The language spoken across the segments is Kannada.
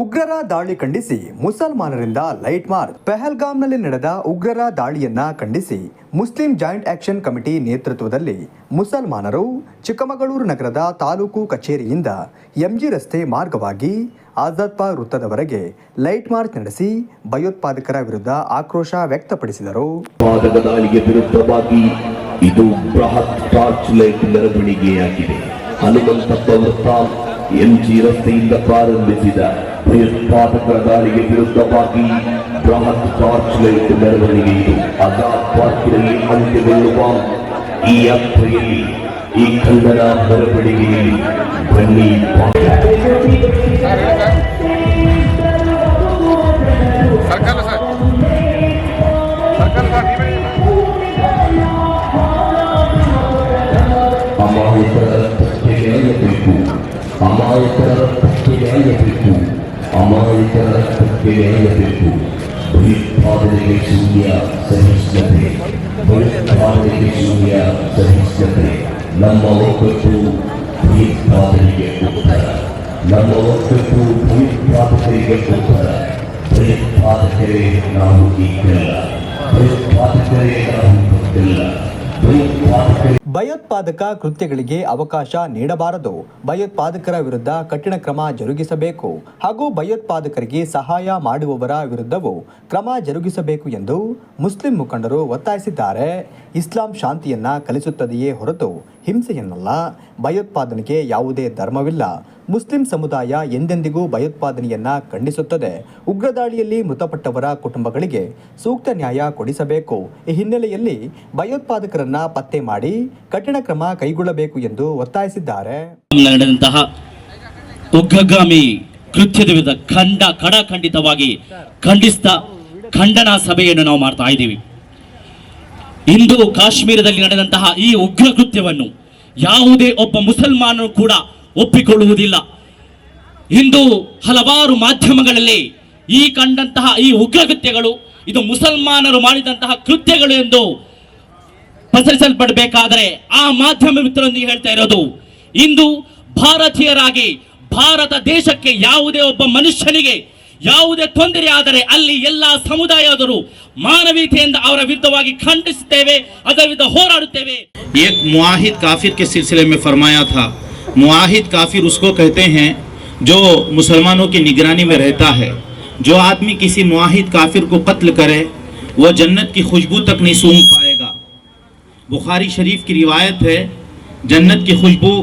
ಉಗ್ರರ ದಾಳಿ ಖಂಡಿಸಿ ಮುಸಲ್ಮಾನರಿಂದ ಲೈಟ್ ಮಾರ್ಚ್. ಪೆಹಲ್ಗಾಮ್ನಲ್ಲಿ ನಡೆದ ಉಗ್ರರ ದಾಳಿಯನ್ನ ಖಂಡಿಸಿ ಮುಸ್ಲಿಂ ಜಾಯಿಂಟ್ ಆಕ್ಷನ್ ಕಮಿಟಿ ನೇತೃತ್ವದಲ್ಲಿ ಮುಸಲ್ಮಾನರು ಚಿಕ್ಕಮಗಳೂರು ನಗರದ ತಾಲೂಕು ಕಚೇರಿಯಿಂದ ಎಂಜಿ ರಸ್ತೆ ಮಾರ್ಗವಾಗಿ ಆಜಾದ್ ಪಾ ವೃತ್ತದವರೆಗೆ ಲೈಟ್ ಮಾರ್ಚ್ ನಡೆಸಿ ಭಯೋತ್ಪಾದಕರ ವಿರುದ್ಧ ಆಕ್ರೋಶ ವ್ಯಕ್ತಪಡಿಸಿದರು. ಇದು ಬೃಹತ್ ಹನುಮಂತಪ್ಪ ವೃತ್ತ ಎಂಜಿ ರಸ್ತೆಯಿಂದ ಪ್ರಾರಂಭಿಸಿದ ಭಯೋತ್ಪಾದಕರ ದಾಳಿಗೆ ವಿರುದ್ಧವಾಗಿ ಬೃಹತ್ ಟಾರ್ಚ್ ಲೈಟ್ ಮೆರವಣಿಗೆ ಇದು ಆಜಾದ್ ಪಾರ್ಕಿನಲ್ಲಿ ಅಂತ್ಯಗೊಳ್ಳುವ ಈ ಯಾತ್ರೆಯಲ್ಲಿ ಈ ಖಂಡನ ಮೆರವಣಿಗೆಯಲ್ಲಿ ಬನ್ನಿ ಸರ್ಕಾರ ಸರ್ ಸರ್ಕಾರ ಸರ್ ನೀವೇ ಅಮಾಯಕರ ರಕ್ತಕ್ಕೆ ನ್ಯಾಯಬೇಕು ಅಮಾಯಕರ ರಕ್ತಕ್ಕೆ ನ್ಯಾಯಬೇಕು ಅಮಾಯಕರ ರಕ್ತಕ್ಕೆ ನ್ಯಾಯಬೇಕು ಭಯೋತ್ಪಾದನೆಗೆ ಶೂನ್ಯ ಸಹಿಷ್ಣುತೆ ಭಯೋತ್ಪಾದನೆಗೆ ಶೂನ್ಯ ಸಹಿಷ್ಣುತೆ ನಮ್ಮ ಒಕ್ಕಟ್ಟು ಭಯೋತ್ಪಾದನೆಗೆ ಉತ್ತರ ನಮ್ಮ ಒಕ್ಕಟ್ಟು ಭಯೋತ್ಪಾದಕರಿಗೆ ಉತ್ತರ ಭಯೋತ್ಪಾದಕರೇ ನಾವು ಈಗಲ್ಲ ಭಯೋತ್ಪಾದಕರೇ ನಾವು ಗೊತ್ತಿಲ್ಲ ಭಯೋತ್ಪಾದಕರೇ ಭಯೋತ್ಪಾದಕ ಕೃತ್ಯಗಳಿಗೆ ಅವಕಾಶ ನೀಡಬಾರದು. ಭಯೋತ್ಪಾದಕರ ವಿರುದ್ಧ ಕಠಿಣ ಕ್ರಮ ಜರುಗಿಸಬೇಕು. ಹಾಗೂ ಭಯೋತ್ಪಾದಕರಿಗೆ ಸಹಾಯ ಮಾಡುವವರ ವಿರುದ್ಧವೂ ಕ್ರಮ ಜರುಗಿಸಬೇಕು ಎಂದು ಮುಸ್ಲಿಂ ಮುಖಂಡರು ಒತ್ತಾಯಿಸಿದ್ದಾರೆ. ಇಸ್ಲಾಂ ಶಾಂತಿಯನ್ನ ಕಲಿಸುತ್ತದೆಯೇ ಹೊರತು ಹಿಂಸೆಯನ್ನಲ್ಲ. ಭಯೋತ್ಪಾದನೆಗೆ ಯಾವುದೇ ಧರ್ಮವಿಲ್ಲ. ಮುಸ್ಲಿಂ ಸಮುದಾಯ ಎಂದೆಂದಿಗೂ ಭಯೋತ್ಪಾದನೆಯನ್ನ ಖಂಡಿಸುತ್ತದೆ. ಉಗ್ರದಾಳಿಯಲ್ಲಿ ಮೃತಪಟ್ಟವರ ಕುಟುಂಬಗಳಿಗೆ ಸೂಕ್ತ ನ್ಯಾಯ ಕೊಡಿಸಬೇಕು. ಈ ಹಿನ್ನೆಲೆಯಲ್ಲಿ ಭಯೋತ್ಪಾದಕರನ್ನ ಪತ್ತೆ ಮಾಡಿ ಕಠಿಣ ಕ್ರಮ ಕೈಗೊಳ್ಳಬೇಕು ಎಂದು ಒತ್ತಾಯಿಸಿದ್ದಾರೆ. ನಡೆದಂತಹ ಉಗ್ರಗಾಮಿ ಕೃತ್ಯದ ವಿರುದ್ಧ ಖಂಡ, ಖಡಖಂಡಿತವಾಗಿ ಖಂಡಿಸ್ತಾ ಖಂಡನಾ ಸಭೆಯನ್ನು ನಾವು ಮಾಡ್ತಾ ಇದ್ದೀವಿ. ಇಂದು ಕಾಶ್ಮೀರದಲ್ಲಿ ನಡೆದಂತಹ ಈ ಉಗ್ರ ಕೃತ್ಯವನ್ನು ಯಾವುದೇ ಒಬ್ಬ ಮುಸಲ್ಮಾನರು ಕೂಡ ಒಪ್ಪಿಕೊಳ್ಳುವುದಿಲ್ಲ. ಇಂದು ಹಲವಾರು ಮಾಧ್ಯಮಗಳಲ್ಲಿ ಈ ಕಂಡಂತಹ ಈ ಉಗ್ರ ಕೃತ್ಯಗಳು ಇದು ಮುಸಲ್ಮಾನರು ಮಾಡಿದಂತಹ ಕೃತ್ಯಗಳು ಎಂದು ಪಸರಿಸಲ್ಪಡಬೇಕಾದರೆ ಆ ಮಾಧ್ಯಮ ಮಿತ್ರರೊಂದಿಗೆ ಹೇಳ್ತಾ ಇರೋದು, ಇಂದು ಭಾರತೀಯರಾಗಿ ಭಾರತ ದೇಶಕ್ಕೆ ಯಾವುದೇ ಒಬ್ಬ ಮನುಷ್ಯನಿಗೆ ಯಾವುದೇ ತೊಂದರೆ ಆದರೆ ಅಲ್ಲಿ ಎಲ್ಲ ಸಮುದಾಯದರು ಮಾನವೀಯತೆಯಿಂದ ಅವರ ವಿರುದ್ಧವಾಗಿ ಖಂಡಿಸುತ್ತೇವೆ, ಅದರ ವಿರುದ್ಧ ಹೋರಾಡುತ್ತೇವೆ. معاہد کافر اس کو کہتے ہیں جو مسلمانوں کی نگرانی میں رہتا ہے۔ جو آدمی کسی معاہد کافر کو قتل کرے، وہ جنت کی خوشبو تک نہیں سونگ پائے گا۔ بخاری شریف کی روایت ہے، جنت کی خوشبو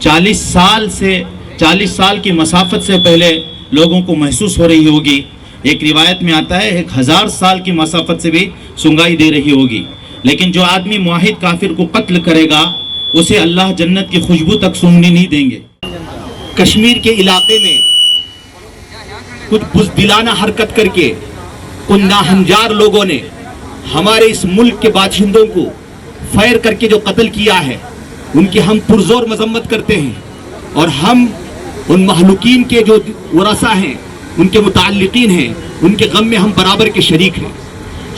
چالیس سال سے، چالیس سال کی مسافت سے پہلے لوگوں کو محسوس ہو رہی ہوگی۔ ایک روایت میں آتا ہے، ایک ہزار سال کی مسافت سے بھی سنگائی دے رہی ہوگی۔ لیکن جو آدمی معاہد کافر کو قتل کرے گا اسے اللہ جنت کی خوشبو تک سونگنے نہیں دیں گے۔ کشمیر کے علاقے میں کچھ بزدلانہ حرکت کر کے ان ناہنجار لوگوں نے ہمارے اس ملک کے باشندوں کو فیر کر کے جو قتل کیا ہے، ان کی ہم پرزور مذمت کرتے ہیں۔ اور ہم ان محلوقین کے جو ورثہ ہیں، ان کے متعلقین ہیں، ان کے غم میں ہم برابر کے شریک ہیں۔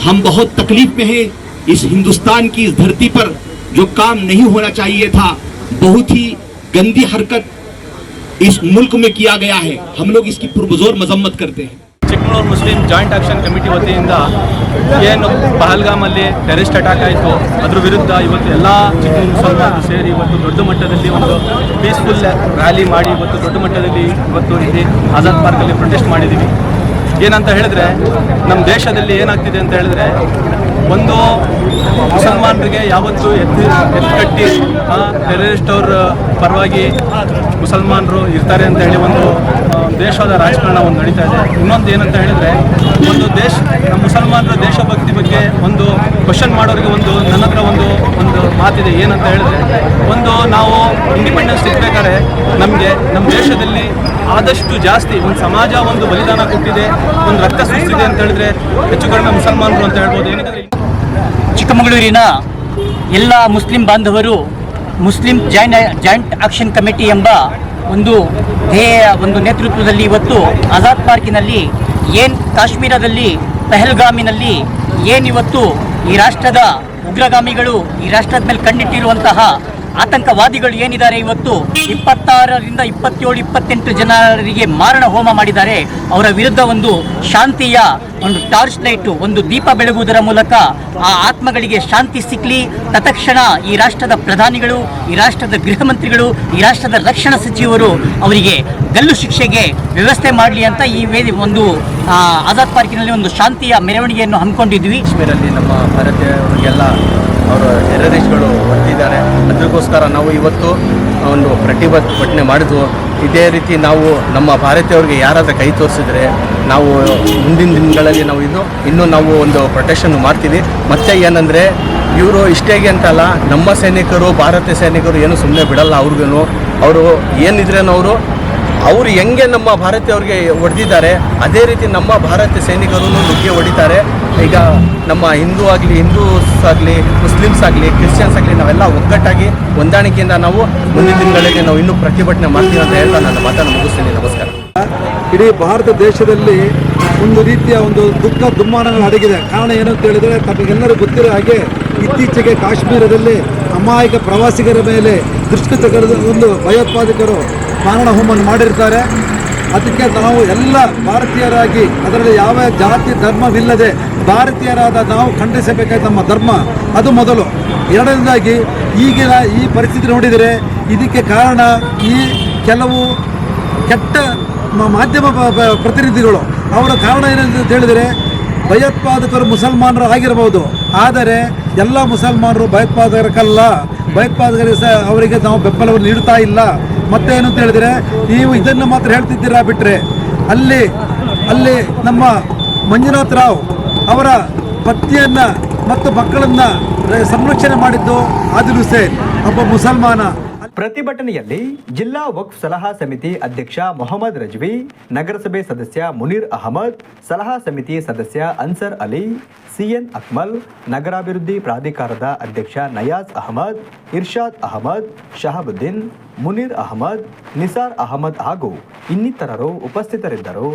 ہم بہت تکلیف میں ہیں، اس ہندوستان کی اس دھرتی پر जो काम नहीं होना चाहिए था बहुत ही गंदी हरकत इस मुल्क में किया गया है हम लोग इसकी पुरजोर मजम्मत करते हैं Chikkamagaluru Muslim joint action committee ವತಿಯಿಂದ ಏನು ಪಹಲ್ಗಾಮಲ್ಲಿ ಟೆರರಿಸ್ಟ್ ಅಟ್ಯಾಕ್ ಆಯಿತು ಅದ್ರ ವಿರುದ್ಧ ಇವತ್ತು ಎಲ್ಲ ಚಿಕ್ಕಮಗಳೂರು ಮುಸಲ್ಮಾನರು ಸೇರಿ ಇವತ್ತು ದೊಡ್ಡ ಮಟ್ಟದಲ್ಲಿ ಒಂದು ಪೀಸ್ಫುಲ್ ರ್ಯಾಲಿ ಮಾಡಿ ಇವತ್ತು ದೊಡ್ಡ ಮಟ್ಟದಲ್ಲಿ ಇವತ್ತು ಇಲ್ಲಿ ಆಜಾದ್ ಪಾರ್ಕಲ್ಲಿ ಪ್ರೊಟೆಸ್ಟ್ ಮಾಡಿದ್ದೀವಿ ಏನಂತ ಹೇಳಿದ್ರೆ ನಮ್ಮ ದೇಶದಲ್ಲಿ ಏನಾಗ್ತಿದೆ ಅಂತ ಹೇಳಿದ್ರೆ ಒಂದು ಮುಸಲ್ಮಾನರಿಗೆ ಯಾವತ್ತೂ ಎತ್ತಿ ಎತ್ಕಟ್ಟಿ ಟೆರರಿಸ್ಟ್ ಅವ್ರ ಪರವಾಗಿ ಮುಸಲ್ಮಾನರು ಇರ್ತಾರೆ ಅಂತ ಹೇಳಿ ಒಂದು ದೇಶದ ರಾಜಕಾರಣ ಒಂದು ನಡೀತಾ ಇದೆ. ಇನ್ನೊಂದು ಏನಂತ ಹೇಳಿದ್ರೆ, ಒಂದು ದೇಶ ನಮ್ಮ ಮುಸಲ್ಮಾನರ ದೇಶಭಕ್ತಿ ಬಗ್ಗೆ ಒಂದು ಕ್ವಶನ್ ಮಾಡೋರಿಗೆ ಒಂದು ನನ್ನ ಹತ್ರ ಒಂದು ಒಂದು ಮಾತಿದೆ. ಏನಂತ ಹೇಳಿದ್ರೆ, ಒಂದು ನಾವು ಇಂಡಿಪೆಂಡೆನ್ಸ್ ಸಿಗ್ಬೇಕಾದ್ರೆ ನಮಗೆ ನಮ್ಮ ದೇಶದಲ್ಲಿ ಆದಷ್ಟು ಜಾಸ್ತಿ ಒಂದು ಸಮಾಜ ಒಂದು ಬಲಿದಾನ ಕೊಟ್ಟಿದೆ, ಒಂದು ರಕ್ತ ಸುರಿಸಿದೆ ಅಂತ ಹೇಳಿದ್ರೆ ಹೆಚ್ಚು ಕಡಿಮೆ ಮುಸಲ್ಮಾನರು ಅಂತ ಹೇಳ್ಬೋದು. ಏನಂದ್ರೆ ಚಿಕ್ಕಮಗಳೂರಿನ ಎಲ್ಲ ಮುಸ್ಲಿಂ ಬಾಂಧವರು, Muslim joint joint action committee ಎಂಬ ಒಂದು ಧ್ಯೇಯ, ಒಂದು ನೇತೃತ್ವದಲ್ಲಿ ಇವತ್ತು ಆಜಾದ್ ಪಾರ್ಕಿನಲ್ಲಿ ಏನು ಕಾಶ್ಮೀರದಲ್ಲಿ, ಪೆಹಲ್ಗಾಮಿನಲ್ಲಿ ಏನಿವತ್ತು ಈ ರಾಷ್ಟ್ರದ ಉಗ್ರಗಾಮಿಗಳು ಈ ರಾಷ್ಟ್ರದ ಮೇಲೆ ಕಣ್ಣಿಟ್ಟಿರುವಂತಹ ಆತಂಕವಾದಿಗಳು ಏನಿದ್ದಾರೆ ಇವತ್ತು? ಇಪ್ಪತ್ತಾರರಿಂದ ಇಪ್ಪತ್ತೇಳು, ಇಪ್ಪತ್ತೆಂಟು ಜನರಿಗೆ ಮಾರಣ ಹೋಮ ಮಾಡಿದ್ದಾರೆ. ಅವರ ವಿರುದ್ಧ ಒಂದು ಶಾಂತಿಯ ಒಂದು ಟಾರ್ಚ್ ಲೈಟು, ಒಂದು ದೀಪ ಬೆಳಗುವುದರ ಮೂಲಕ ಆ ಆತ್ಮಗಳಿಗೆ ಶಾಂತಿ ಸಿಕ್ಕಲಿ ತತ್ಕ್ಷಣ ಈ ರಾಷ್ಟ್ರದ ಪ್ರಧಾನಿಗಳು, ಈ ರಾಷ್ಟ್ರದ ಗೃಹ ಮಂತ್ರಿಗಳು ಈ ರಾಷ್ಟ್ರದ ರಕ್ಷಣಾ ಸಚಿವರು ಅವರಿಗೆ ಗಲ್ಲು ಶಿಕ್ಷೆಗೆ ವ್ಯವಸ್ಥೆ ಮಾಡಲಿ ಅಂತ ಈ ವೇದಿ ಒಂದು ಆಜಾದ್ ಪಾರ್ಕಿನಲ್ಲಿ ಒಂದು ಶಾಂತಿಯ ಮೆರವಣಿಗೆಯನ್ನು ಹಮ್ಮಿಕೊಂಡಿದ್ವಿ. ಕಾಶ್ಮೀರಲ್ಲಿ ನಮ್ಮ ಭಾರತೀಯರಿಗೆಲ್ಲ ಅವರು ಟೆರರಿಸ್ಟ್ಗಳು ಹೊರಟಿದ್ದಾರೆ ಅದಕ್ಕೋಸ್ಕರ ನಾವು ಇವತ್ತು ಒಂದು ಪ್ರತಿಭಟನೆ ಮಾಡಿದ್ವು. ಇದೇ ರೀತಿ ನಾವು ನಮ್ಮ ಭಾರತೀಯವ್ರಿಗೆ ಯಾರಾದರೂ ಕೈ ತೋರಿಸಿದ್ರೆ ನಾವು ಮುಂದಿನ ದಿನಗಳಲ್ಲಿ ನಾವು ಇನ್ನು, ಇನ್ನೂ ನಾವು ಒಂದು ಪ್ರೊಟೆಕ್ಷನ್ ಮಾಡ್ತೀವಿ. ಮತ್ತೆ ಏನಂದರೆ, ಇವರು ಇಷ್ಟೇಗೆ ಅಂತಲ್ಲ ನಮ್ಮ ಸೈನಿಕರು ಭಾರತೀಯ ಸೈನಿಕರು ಏನು ಸುಮ್ಮನೆ ಬಿಡಲ್ಲ ಅವ್ರಿಗೂ ಅವರು ಏನಿದ್ರೇನೋ ಅವರು ಅವರು ಹೆಂಗೆ ನಮ್ಮ ಭಾರತೀಯವ್ರಿಗೆ ಹೊಡೆದಿದ್ದಾರೆ, ಅದೇ ರೀತಿ ನಮ್ಮ ಭಾರತೀಯ ಸೈನಿಕರು ನುಗ್ಗೆ ಹೊಡಿತಾರೆ. ಈಗ ನಮ್ಮ ಹಿಂದೂ ಆಗಲಿ, ಹಿಂದೂಸ್ ಆಗಲಿ, ಮುಸ್ಲಿಮ್ಸ್ ಆಗಲಿ, ಕ್ರಿಶ್ಚಿಯನ್ಸ್ ಆಗಲಿ, ನಾವೆಲ್ಲ ಒಗ್ಗಟ್ಟಾಗಿ ಹೊಂದಾಣಿಕೆಯಿಂದ ನಾವು ಮುಂದಿನ ದಿನಗಳಲ್ಲಿ ನಾವು ಇನ್ನೂ ಪ್ರತಿಭಟನೆ ಮಾಡ್ತೀವಿ ಅಂತ ಹೇಳ್ತಾ ನನ್ನ ಮಾತನ್ನು ಮುಗಿಸ್ತೀನಿ. ನಮಸ್ಕಾರ. ಇಡೀ ಭಾರತ ದೇಶದಲ್ಲಿ ಒಂದು ರೀತಿಯ ಒಂದು ದುಃಖ ದುಮ್ಮಾನಗಳು ಅಡಗಿದೆ ಕಾರಣ ಏನು ಅಂತ ಹೇಳಿದರೆ ತಮಗೆಲ್ಲರೂ ಗೊತ್ತಿರೋ ಹಾಗೆ ಇತ್ತೀಚೆಗೆ ಕಾಶ್ಮೀರದಲ್ಲಿ ಅಮಾಯಕ ಪ್ರವಾಸಿಗರ ಮೇಲೆ ದುಷ್ಕೃತಕರದ ಒಂದು ಭಯೋತ್ಪಾದಕರು ಮಾರಣ ಹೋಮವನ್ನು ಮಾಡಿರ್ತಾರೆ. ಅದಕ್ಕೆ ನಾವು ಎಲ್ಲ ಭಾರತೀಯರಾಗಿ ಅದರಲ್ಲಿ ಯಾವ ಜಾತಿ ಧರ್ಮವಿಲ್ಲದೆ ಭಾರತೀಯರಾದ ನಾವು ಖಂಡಿಸಬೇಕಾದ ನಮ್ಮ ಧರ್ಮ, ಅದು ಮೊದಲು. ಎರಡನೇದಾಗಿ, ಈಗಿನ ಈ ಪರಿಸ್ಥಿತಿ ನೋಡಿದರೆ ಇದಕ್ಕೆ ಕಾರಣ ಈ ಕೆಲವು ಕೆಟ್ಟ ಮಾಧ್ಯಮ ಪ್ರತಿನಿಧಿಗಳು. ಅವರ ಕಾರಣ ಏನಂತ ಹೇಳಿದರೆ, ಭಯೋತ್ಪಾದಕರು ಮುಸಲ್ಮಾನರು ಆಗಿರಬಹುದು. ಆದರೆ, ಎಲ್ಲ ಮುಸಲ್ಮಾನರು ಭಯೋತ್ಪಾದಕರಕ್ಕಲ್ಲ. ಭಯೋತ್ಪಾದಕರಿಗೆ ಸಹ ಅವರಿಗೆ ನಾವು ಬೆಂಬಲವನ್ನು ನೀಡ್ತಾ ಇಲ್ಲ. ಮತ್ತೇನು ಅಂತ ಹೇಳಿದರೆ, ನೀವು ಇದನ್ನು ಮಾತ್ರ ಹೇಳ್ತಿದ್ದೀರಾ ಬಿಟ್ಟರೆ ಅಲ್ಲಿ ಅಲ್ಲಿ ನಮ್ಮ ಮಂಜುನಾಥ್ ರಾವ್ ಅವರ ಪತ್ನಿಯನ್ನ ಮತ್ತು ಮಕ್ಕಳನ್ನ ಸಂರಕ್ಷಣೆ ಮಾಡಿದ್ದು ಆದಿಲ್ ಹುಸೇನ್ ಒಬ್ಬ ಮುಸಲ್ಮಾನ. ಪ್ರತಿಭಟನೆಯಲ್ಲಿ ಜಿಲ್ಲಾ ವಕ್ಫ್ ಸಲಹಾ ಸಮಿತಿ ಅಧ್ಯಕ್ಷ ಮೊಹಮ್ಮದ್ ರಜ್ವಿ, ನಗರಸಭೆ ಸದಸ್ಯ ಮುನೀರ್ ಅಹಮದ್, ಸಲಹಾ ಸಮಿತಿ ಸದಸ್ಯ ಅನ್ಸರ್ ಅಲಿ, ಸಿಎನ್ ಅಕ್ಮಲ್, ನಗರಾಭಿವೃದ್ಧಿ ಪ್ರಾಧಿಕಾರದ ಅಧ್ಯಕ್ಷ ನಯಾಜ್ ಅಹಮದ್, ಇರ್ಷಾದ್ ಅಹಮದ್, ಶಹಾಬುದ್ದೀನ್, ಮುನೀರ್ ಅಹಮದ್, ನಿಸಾರ್ ಅಹಮದ್ ಹಾಗೂ ಇನ್ನಿತರರು ಉಪಸ್ಥಿತರಿದ್ದರು.